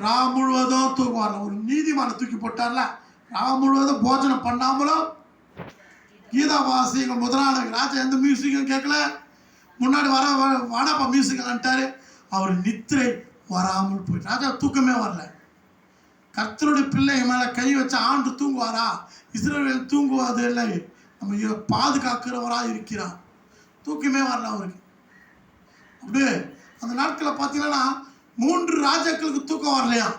ராம் முழுவதும் தூங்குவார்ல ஒரு நீதிமான தூக்கி போட்டார்ல ராம் முழுவதும் போஜனம் பண்ணாமலும் கீதா வாசிகள் முதலாளர் ராஜா எந்த மியூசிக்கும் கேட்கல. முன்னாடி வர வ- வாடாப்பா மியூசிக்கல்ன்ட்டாரு அவர் நித்திரை வராமல் போய் ராஜா தூக்கமே வரல. கர்த்தருடைய பிள்ளை மேலே கை வச்சு ஆண்டு தூங்குவாரா? இஸ்ரேல் தூங்குவது இல்லை. நம்ம பாதுகாக்கிறவராக பாதுகாக்கிறவரா இருக்கிறார். தூக்கமே வரல அவருக்கு. அப்படியே அந்த நாட்களில் பார்த்தீங்கன்னா மூன்று ராஜாக்களுக்கு தூக்கம் வரலையா?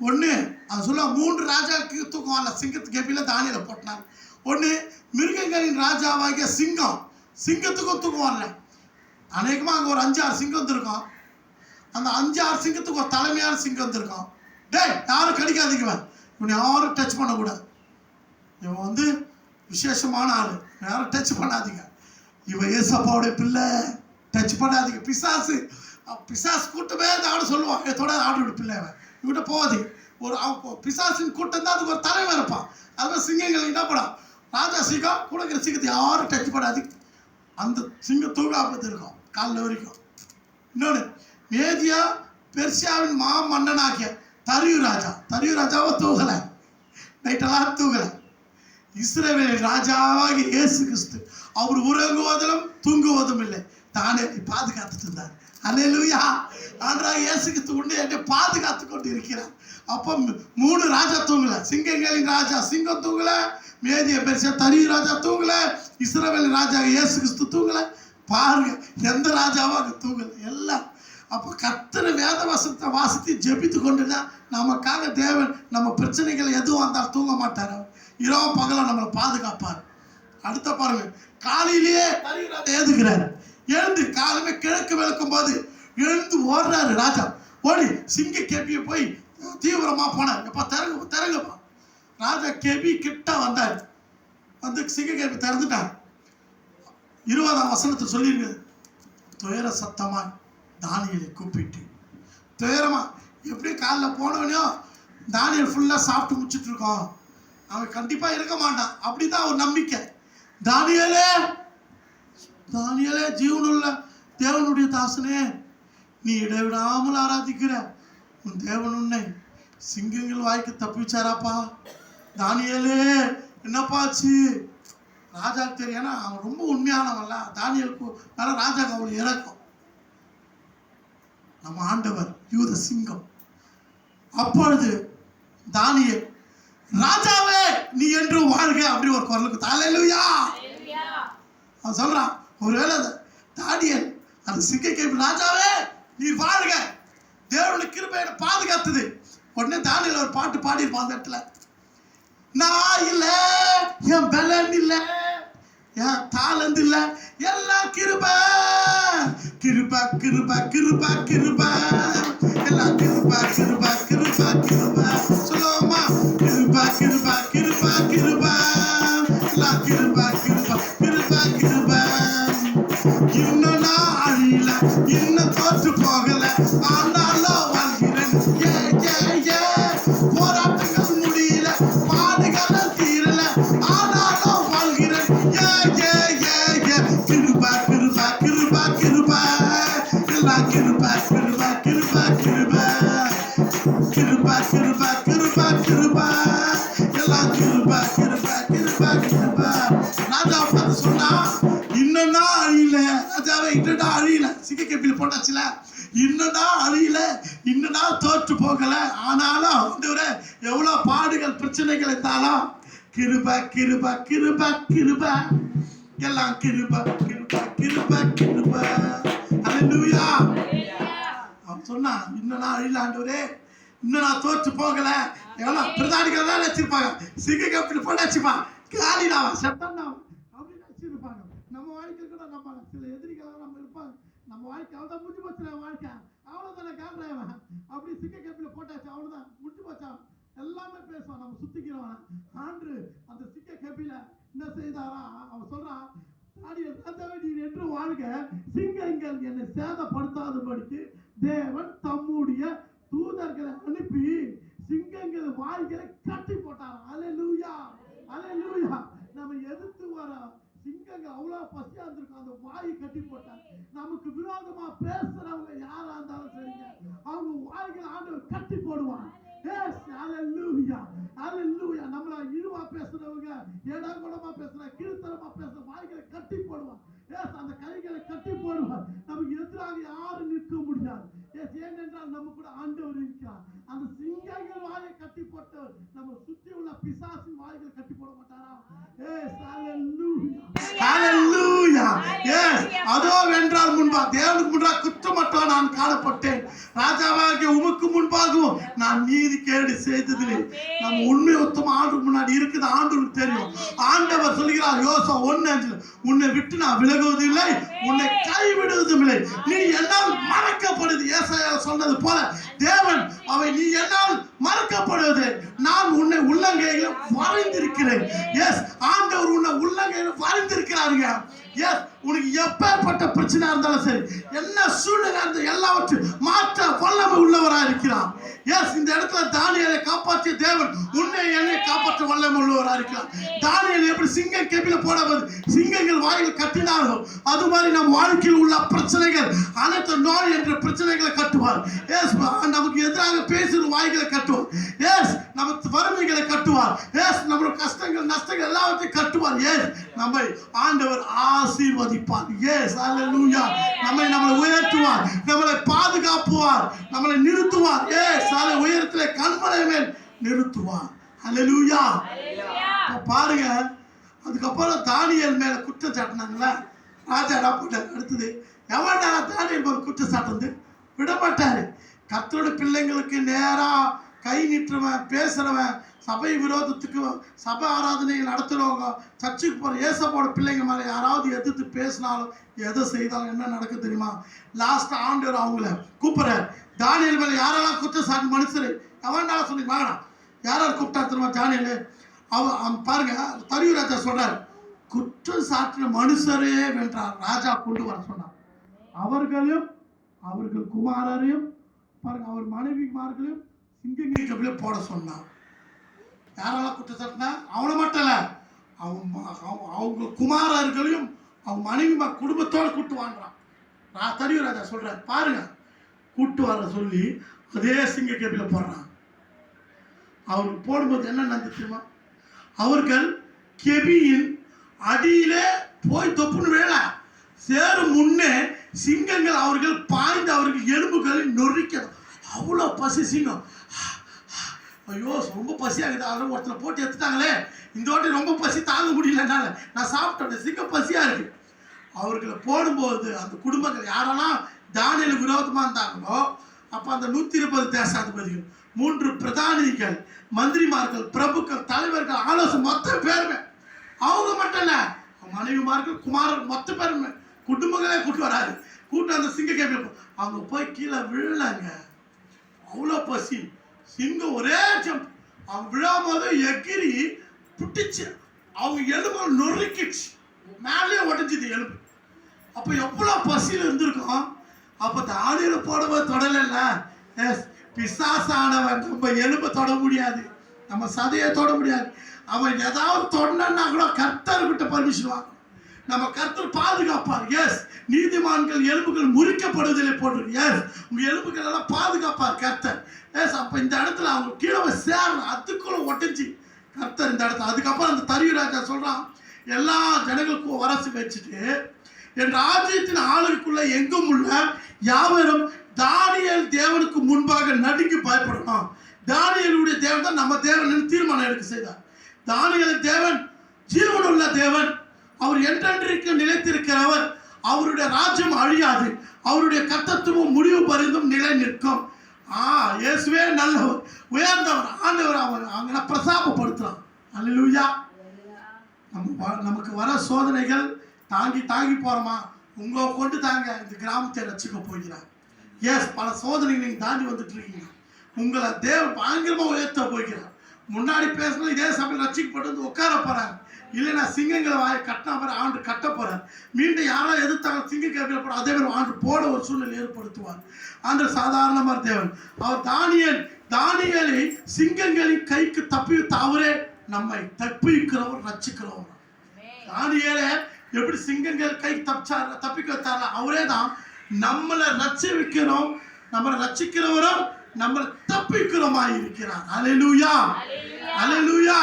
ஒன்று அது சொல்ல மூன்று ராஜாக்களுக்கு தூக்கம் வரல. சிங்கத்துக்கு கேப்பில தானியில் போட்டினாங்க? ஒன்று மிருகங்களின் ராஜாவாகிய சிங்கம். சிங்கத்துக்கும் தூக்கம் வரல. அநேகமாக அங்கே ஒரு அஞ்சு ஆறு சிங்கம் வந்திருக்கும். அந்த அஞ்சு ஆறு சிங்கத்துக்கு ஒரு தலைமையான சிங்கம் வந்திருக்கும். டேய் யாரும் கடிக்காதீங்க இவன். யாரும் டச் பண்ணக்கூடாது. இவன் வந்து விசேஷமான ஆள். யாரும் டச் பண்ணாதீங்க. இவன் ஏசப்பாவுடைய பிள்ளை. டச் பண்ணாதீங்க. பிசாசு. பிசாஸ் கூட்டமே அந்த ஆடு சொல்லுவான். எத்தோட ஆடு பிள்ளை அவன். இவன்கிட்ட போகாதீங்க ஒரு பிசாசின் கூட்டம் தான் அதுக்கு ஒரு தலைவன் இருப்பான். அதுமாதிரி சிங்கங்கள் என்ன படம்? ராஜா சிங்கம் கொடுக்குற சிங்கத்தை யாரும் டச் பண்ணாதீங்க. அந்த சிங்கம் தூங்காமல் இருக்கும் காலைல வரைக்கும். இன்னொன்று மேதியா பெர்சியாவின் மா மன்னனாகிய தரியு ராஜா. தரியு ராஜாவை தூகலை. நைட்டெல்லாம் தூகலை. இஸ்ரவேலின் ராஜாவாகி இயேசு கிறிஸ்து அவர் உறங்குவதிலும் தூங்குவதும் இல்லை. தானே பாதுகாத்துட்டு இருந்தார். அலையிலுயா ஆண்டா இயேசு கிறிஸ்து உண்டு என்னை பாதுகாத்து கொண்டு இருக்கிறார் அப்போ மூணு ராஜா தூங்கல. சிங்கங்களின் ராஜா சிங்கம் தூங்கல. மேதிய பெருசா தனி ராஜா தூங்கல. இஸ்ரவேல் ராஜா இயேசு கிறிஸ்து தூங்கல. பாருங்க எந்த ராஜாவும் அங்கே தூங்கல. எல்லாம். அப்போ கர்த்தர் வேத வசத்தை வாசித்து ஜெபித்து கொண்டுனா நமக்காக தேவன் நம்ம பிரச்சனைகள் எதுவும் வந்தால் தூங்க மாட்டார் அவர். இரவு பகல நம்மளை பாதுகாப்பார். அடுத்த பாருங்க காலையிலேயே தரிகராஜா எழுந்து காலமே கிழக்கு விளக்கும் போது எழுந்து ஓடுறாரு ராஜா. ஓடி சிங்க கேபியை போய் தீவிரமா போனார். எப்ப திறங்க திறங்கப்பா ராஜா கேபி கிட்ட வந்தார். வந்து சிங்க கேபி திறந்துட்டார். இருபதாம் வசனத்தை சொல்லியிருக்கு. துயர சத்தமாக தானியலை கூப்பிட்டு. துயரமா எப்படி காலைல போனவனையோ தானியல் ஃபுல்லாக சாப்பிட்டு முடிச்சுட்டு இருக்கோம். அவன் கண்டிப்பாக இருக்க மாட்டான். அப்படி தான் ஒரு நம்பிக்கை. தானியலே தானியலே ஜீவனுள்ள தேவனுடைய தாசனே நீ இடைவிடாமல் ஆராதிக்கிற உன் தேவன் உன்னை சிங்கங்கள் வாய்க்கு தப்பிச்சாராப்பா. தானியலே என்னப்பாச்சு ராஜாக்கு தெரியும் ஏன்னா அவன் ரொம்ப உண்மையானவன்ல தானியலுக்கு மேலே ராஜாக்கு அவளை இறக்கும். நம்ம ஆண்டவர் யூத சிங்கம். அப்பொழுது தானியல் ராஜாவே நீ என்று வாழ்க அப்படி ஒரு குரலுக்கு தலையிலுயா அவன் சொல்றான் ஒருவேளை அந்த தானியல் அந்த சிங்க கேள்வி ராஜாவே நீ வாழ்க. தேவனுடைய கிருபையை பாதுகாத்தது. உடனே தானியல் ஒரு பாட்டு பாடியிருப்பான் அந்த இடத்துல. நான் இல்ல என் பலன் இல்ல என் தாளந்து இல்ல எல்லாம் கிருப. கிருப கிருப கிருப கிருப. எல்லாம் இன்னடா அழியல இன்னடா தோற்று போகல. ஆனாலும் ஆண்டவரே எவ்வளவு பாடுகள் பிரச்சனைகள் இருந்தாலும் கிருப கிருப கிருப கிருப. எல்லாம் கிருப கிருப கிருப கிருப. அல்லேலூயா அவன் சொன்னான் இன்னும் நான் அழியல ஆண்டவரே. இன்னும் நான் தோற்று போகல. எவ்வளோ பிரதானிகள் தான் வச்சிருப்பாங்க சிங்க கப்பல் போட்டு வச்சுப்பான். காலிடாவா செத்தான் அப்படின்னு வச்சிருப்பாங்க நம்ம வாழ்க்கையில் கூட நம்ம சில எதிரிகள் நம்ம இருப்பாங்க நம்ம வாழ்க்கை அவ்வளோதான் முடிஞ்சு போச்சு என் வாழ்க்கை. அவ்வளோதானே காண்றவன் அப்படி சிக்க கப்பில் போட்டாச்சு அவ்வளோதான் முடிஞ்சு போச்சான் எல்லாமே பேசுவான். நம்ம சுத்திக்கிறவன். ஆண்டு அந்த சிக்க கப்பில என்ன செய்தாரா? அவன் சொல்கிறான் தாடியை ராஜாவே நீர் என்று வாழ்க. சிங்கங்கள் என்னை சேதப்படுத்தாதபடிக்கு தேவன் தம்முடைய தூதர்களை அனுப்பி சிங்கங்கள் வாய்களை கட்டி போட்டாராம் அலே லூயா நம்ம எதிர்த்து வர சிங்கங்கள் அவ்வளவு பசியா இருந்திருக்கும். அந்த வாயை கட்டி போட்டாங்க நமக்கு விரோதமா பேசுறவங்க யாரா இருந்தாலும் சரிங்க அவங்க வாய்கள் ஆண்டவர் கட்டி போடுவான் எஸ் அலல்லூயா அலல்லூயா நம்மள இழுவா பேசுறவங்க ஏடா பேசுற கீழ்த்தரமா பேசுற வாய்களை கட்டி போடுவார் Yes, அந்த கைகளை கட்டி போடுவார் நமக்கு எதிராக யாரும் நிற்க முடியாது Yes, ஏனென்றால் நம்ம கூட ஆண்டவர் இருக்கிறார் அந்த சிங்கங்கள் வாயை கட்டி போட்டு நம்ம சுற்றி உள்ள பிசாசின் வாய்களை கட்டி போட மாட்டாரா Yes, hallelujah. Hallelujah. Yes, அதோ வென்றால் முன்பா தேவனுக்கு முன்பாக குற்றமற்றா நான் காணப்பட்டேன். ராஜாவாகிய உமக்கு முன்பாகவும் நான் நீதி கேடு செய்ததில்லை. நம்ம உண்மை ஒத்தம் ஆண்டு முன்னாடி இருக்குது ஆண்டவருக்கு தெரியும். ஆண்டவர் சொல்கிறார் யோசா ஒன்னு அஞ்சு உன்னை விட்டு நான் விலகுவதில்லை உன்னை கைவிடுவதும் இல்லை நீ என்னால் மறக்கப்படுது ஏசாயா சொன்னது போல தேவன் அவை நீ என்னால் மறக்கப்படுவது நான் உன்னை உள்ளங்கையில வரைந்திருக்கிறேன். எஸ் ஆண்டவர் உன்னை உள்ளங்கையில வரைந்திருக்கிறாருங்க. எஸ் உனக்கு எப்பேற்பட்ட பிரச்சனையா இருந்தாலும் சரி என்ன சூழ்நிலை இருந்த எல்லாவற்றையும் மாற்ற வல்லமை உள்ளவரா இருக்கிறார் எஸ் இந்த இடத்துல தானியலை காப்பாற்றிய தேவன் உன்னை என்னை காப்பாற்ற வல்லமை உள்ளவரா இருக்கிறார். தானியல் எப்படி சிங்கம் கெபில போடாமல் சிங்கங்கள் வாயில் கட்டினாலும் அது மாதிரி நம் வாழ்க்கையில் உள்ள பிரச்சனைகள் அனைத்து நோய் என்ற பிரச்சனைகளை கட்டுவார். எஸ் நமக்கு எதிராக பேசுகிற வாய்களை கட்டுவார். எஸ் நமக்கு வறுமைகளை கட்டுவார். எஸ் நம்மளுடைய கஷ்டங்கள் நஷ்டங்கள் எல்லாவற்றையும் கட்டுவார். எஸ் நம்மை ஆண்டவர் ஆசீர்வதிப்பார். எஸ் அல்லேலூயா நம்மை நம்மளை உயர்த்துவார். நம்மளை பாதுகாப்புவார். நம்மளை நிறுத்துவார். எஸ் அலை உயரத்திலே கண்மலை மேல் நிறுத்துவார். அல்லேலூயா இப்ப பாருங்க அதுக்கப்புறம் தானியல் மேல குற்றம் சாட்டினாங்களா ராஜா என்ன அடுத்தது எவன் தானியல் மேல குற்றம் சாட்டுறது விட மாட்டாரு கர்த்தரோட பிள்ளைங்களுக்கு நேரா கை நீட்டுறவன் பேசுறவன் சபை விரோதத்துக்கு சபை ஆராதனைகள் நடத்துறவங்க சர்ச்சுக்கு போகிற ஏசப்போட பிள்ளைங்க மேலே யாராவது எதிர்த்து பேசினாலும் எதை செய்தாலும் என்ன நடக்கும் தெரியுமா? லாஸ்ட் ஆண்டவர் அவங்கள கூப்பிட்ற தானியல் மேலே யாரெல்லாம் குற்றம் சாட்டு மனுஷர்? எவன்டா சொல்லி வாங்கடா யாரார் கூப்பிட்டா தெரியுமா தானியல்? அவன் பாருங்க தரியூர் ராஜா சொல்றாரு. குற்றம் சாட்டின மனுஷரே வென்றார். ராஜா கொண்டு வர சொன்னார். அவர்களையும் அவர்கள் குமாரரையும் பாருங்க அவர் மனைவிமார்களையும் சிங்கங்கி கபில போட சொன்னார். யாரெல்லாம் குற்றம் சாட்டினா அவனை மட்டும் இல்லை அவன் அவங்க குமாரர்களையும் அவங்க மனைவி குடும்பத்தோடு கூட்டு வாங்குறான். நான் தரியு ராஜா சொல்கிறேன் பாருங்க. கூட்டு வர சொல்லி அதே சிங்க கேபியில் போடுறான். அவருக்கு போடும்போது என்ன நடந்துச்சு தெரியுமா? அவர்கள் கெபியின் அடியிலே போய் தொப்புன்னு வேலை. சேரும் முன்னே சிங்கங்கள் அவர்கள் பாய்ந்து அவர்கள் எலும்புகளை நொறுக்கணும் அவ்வளோ பசி சிங்கம். ஐயோ ரொம்ப பசியாகுது அதில் ஒருத்தரை போட்டு எடுத்துட்டாங்களே. இந்த வாட்டி ரொம்ப பசி தாங்க முடியல நான் சாப்பிட்டேன். சிங்கம் பசியாக இருக்கு. அவர்களை போடும்போது அந்த குடும்பங்கள் யாரெல்லாம் தானியல் விரோதமாக இருந்தாங்களோ அப்போ அந்த நூற்றி இருபது தேசாதிபதிகள் மூன்று பிரதானிகள் மந்திரிமார்கள் பிரபுக்கள் தலைவர்கள் ஆலோசனை மொத்த பேருமே. அவங்க மட்டும் இல்லை மனைவிமார்கள் குமாரர் மொத்த பேருமே குடும்பங்களே கூட்டு வராது. கூட்டு அந்த சிங்க கேபிள் அவங்க போய் கீழே விழலங்க அவ்வளோ பசி. சிங்கம் ஒரே ஜம்ப் அவங்க விழாமோது எகிரி புட்டிச்சு. அவங்க எலும்பு நொறுக்கிடுச்சு மேலேயே உடஞ்சிது எலும்பு. அப்போ எவ்வளோ பசியில் இருந்திருக்கோம் அப்போ தானியில் போடும்போது தொடலைல்ல. எஸ் பிசாசானவன். நம்ம எலும்பை தொட முடியாது. நம்ம சதையை தொட முடியாது. அவன் ஏதாவது தொடனா கூட கர்த்தர் விட்ட பர்மிஷன் வாங்கணும். நம்ம கருத்தர் பாதுகாப்பார். எஸ் நீதிமான்கள் எலும்புகள் முறிக்கப்படுவதில்லை போட்டு எஸ் உங்க எலும்புகள் எல்லாம் பாதுகாப்பார் கர்த்தர். எஸ் அப்ப இந்த இடத்துல அவங்க கீழே சேரணும். அதுக்குள்ள ஒட்டஞ்சி கர்த்தர் இந்த இடத்துல. அதுக்கப்புறம் அந்த தரியு ராஜா சொல்றான் எல்லா ஜனங்களுக்கும் வரசு வச்சுட்டு என் ராஜ்யத்தின் ஆளுக்குள்ள எங்கும் உள்ள யாவரும் தானியல் தேவனுக்கு முன்பாக நடுங்கி பயப்படணும். தானியலுடைய தேவன் தான் நம்ம தேவன் தீர்மானம் எடுக்க செய்தார். தானியல் தேவன் ஜீவனுள்ள தேவன் அவர் என்றென்றைக்கு நிலைத்திருக்கிறவர். அவருடைய ராஜ்யம் அழியாது. அவருடைய கத்தத்துவம் முடிவு பரிந்தும் நிலை நிற்கும். ஆ இயேசுவே நல்லவர். உயர்ந்தவர் ஆண்டவர் அவர். அங்கே பிரசாபப்படுத்துகிறான் அல்லூயா நம்ம வ- நமக்கு வர சோதனைகள் தாங்கி தாங்கி போகிறோமா உங்களை கொண்டு தாங்க இந்த கிராமத்தை ரசிக்க போகிறார். எஸ் பல சோதனைகள் நீங்கள் தாண்டி வந்துட்டு இருக்கீங்க உங்களை தேவ ஆங்கிலமாக உயர்த்த போகிறார். முன்னாடி பேசணும் இதே சபையில் ரசிக்கப்பட்டு வந்து உட்கார போகிறாங்க இல்லைன்னா சிங்கங்களை வாய கட்டின மாதிரி ஆண்டு கட்ட போகிறார் மீண்டும் யாரோ எதிர்த்தாங்க சிங்க கேட்கல போட அதே மாதிரி ஆண்டு போட ஒரு சூழ்நிலை ஏற்படுத்துவார். ஆண்டு சாதாரணமாக தேவன். அவர் தானியல் தானியலை சிங்கங்களின் கைக்கு தப்பி அவரே நம்மை தப்பிக்கிறவர் ரச்சிக்கிறவர் தானியலை எப்படி சிங்கங்கள் கை தப்பிச்சார் தப்பிக்க வச்சாரா அவரே தான் நம்மளை ரச்சி வைக்கிறோம் நம்மளை ரச்சிக்கிறவரும் நம்ம தப்பிக்கிறோமாய் இருக்கிறார். அலையலூயா அலையலூயா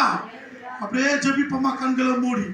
அப்படியே ஜெபிப்போமா கண்களை மூடி.